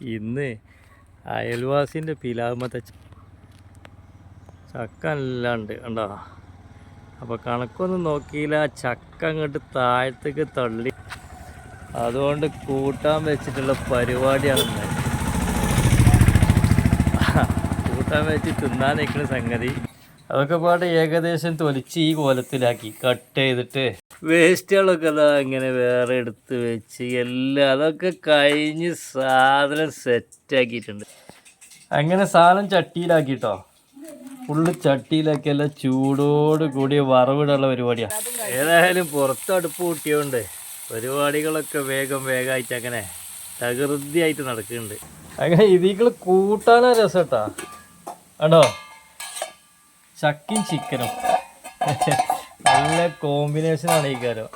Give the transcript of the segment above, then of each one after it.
ഇന്ന് അയൽവാസിന്റെ പിലാമത്തെ ചക്ക അല്ലാണ്ട് കണ്ടോ? അപ്പോൾ കണക്കൊന്നും നോക്കിയില്ല. ചക്ക അങ്ങോട്ട് താഴത്തേക്ക് തള്ളി. അതുകൊണ്ട് കൂട്ടാൻ വെച്ചിട്ടുള്ള പരിപാടിയാണ്. കൂട്ടാൻ വെച്ച് തിന്നാൻ നിൽക്കുന്ന സംഗതി. അതൊക്കെ പാട്ട് ഏകദേശം തൊലിച്ച് ഈ കോലത്തിലാക്കി കട്ട് ചെയ്തിട്ട് വേസ്റ്റുകളൊക്കെ അതാ ഇങ്ങനെ വേറെ എടുത്ത് വെച്ച് എല്ലാം അതൊക്കെ കഴിഞ്ഞ് സാധനം സെറ്റാക്കിയിട്ടുണ്ട് അങ്ങനെ സാധനം ചട്ടിയിലാക്കിട്ടോ. ഫുള്ള് ചട്ടിയിലാക്കി എല്ലാം ചൂടോട് കൂടി വറവിടുള്ള പരിപാടിയാണ് ഏതായാലും പുറത്ത് അടുപ്പ് കൂട്ടിയോണ്ട് പരിപാടികളൊക്കെ വേഗം വേഗമായിട്ട് അങ്ങനെ തകൃതിയായിട്ട് നടക്കുന്നുണ്ട്. അങ്ങനെ ഇതികൾ കൂട്ടാനാ രസം കേട്ടാ കണ്ടോ ചക്കിയും ചിക്കനും. നല്ല കോമ്പിനേഷനാണ് ഈ കാര്യം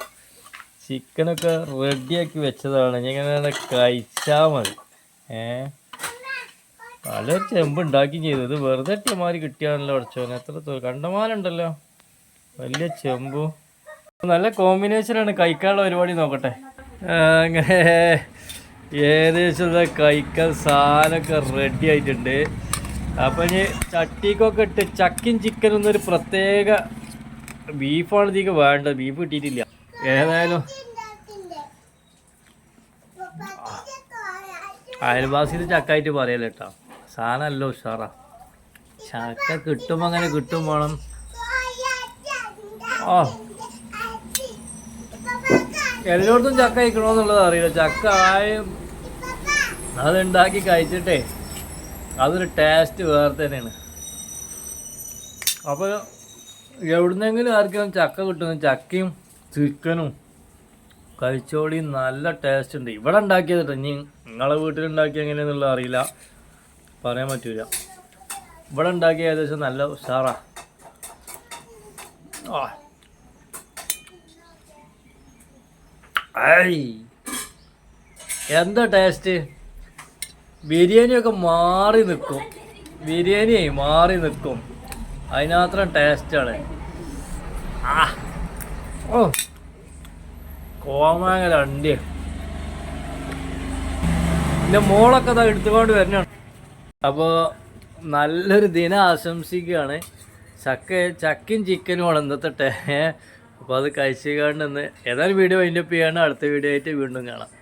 ചിക്കനൊക്കെ റെഡിയാക്കി വെച്ചതാണ്. ഇങ്ങനെ കഴിച്ചാൽ മതി. ഏ? നല്ലൊരു ചെമ്പ് ഉണ്ടാക്കി ചെയ്തു. ഇത് വെറുതെ ഇട്ടിയമാതിരി കിട്ടിയാണല്ലോ അടച്ചോനെ എത്ര കണ്ടമാനുണ്ടല്ലോ വലിയ ചെമ്പു. നല്ല കോമ്പിനേഷനാണ് കഴിക്കാനുള്ള പരിപാടി നോക്കട്ടെ. അങ്ങനെ ഏകദേശം കഴിക്കാൻ സാധനമൊക്കെ റെഡി ആയിട്ടുണ്ട്. അപ്പം ഇനി ചട്ടിക്കൊക്കെ ഇട്ട് ചക്കിൻ ചിക്കൻ എന്നൊരു പ്രത്യേക ബീഫാണ് ഇതിക്ക് വേണ്ടത്. ബീഫ് കിട്ടിയിട്ടില്ല. ഏതായാലും അയൽവാസിയിൽ ചക്കായിട്ട് പറയല കേട്ടോ. സാധനമല്ലോ ഉഷാറാ. ചക്ക കിട്ടുമ്പോൾ അങ്ങനെ കിട്ടും വേണം. ഓ എല്ലായിടത്തും ചക്ക കഴിക്കണമെന്നുള്ളത് അറിയില്ല. ചക്ക ആയും അതുണ്ടാക്കി കഴിച്ചിട്ടേ അതൊരു ടേസ്റ്റ് വേറെ തന്നെയാണ്. അപ്പോൾ എവിടുന്നെങ്കിലും ആർക്കെങ്കിലും ചക്ക കിട്ടുന്ന ചക്കയും ചിക്കനും കഴിച്ചോളി നല്ല ടേസ്റ്റ് ഉണ്ട്. ഇവിടെ ഉണ്ടാക്കിയത് ഇനി നിങ്ങളെ വീട്ടിലുണ്ടാക്കി എങ്ങനെയാണെന്നുള്ളത് അറിയില്ല. പറയാൻ പറ്റൂല. ഇവിടെ ഉണ്ടാക്കിയ ഏകദേശം നല്ല ഉഷാറാ. എന്താ ടേസ്റ്റ് ബിരിയാണിയൊക്കെ മാറി നിൽക്കും. ബിരിയാണി മാറി നിൽക്കും. അതിനാത്രം ടേസ്റ്റാണ് ആ. ഓ. കോമാങ്ങ അണ്ടി എന്റെ മോളൊക്കെ അതാ എടുത്തുകൊണ്ട് വരണ അപ്പോൾ നല്ലൊരു ദിനം ആശംസിക്കുകയാണ്. ചക്ക ചക്കയും ചിക്കനും ആണ് ഇന്നത്തെ ടേ അപ്പോൾ അത് കഴിച്ചു കണ്ടെന്ന് ഏതായാലും വീഡിയോ വൈൻഡപ്പ് ചെയ്യാണ് അടുത്ത വീഡിയോ ആയിട്ട് വീണ്ടും കാണാം.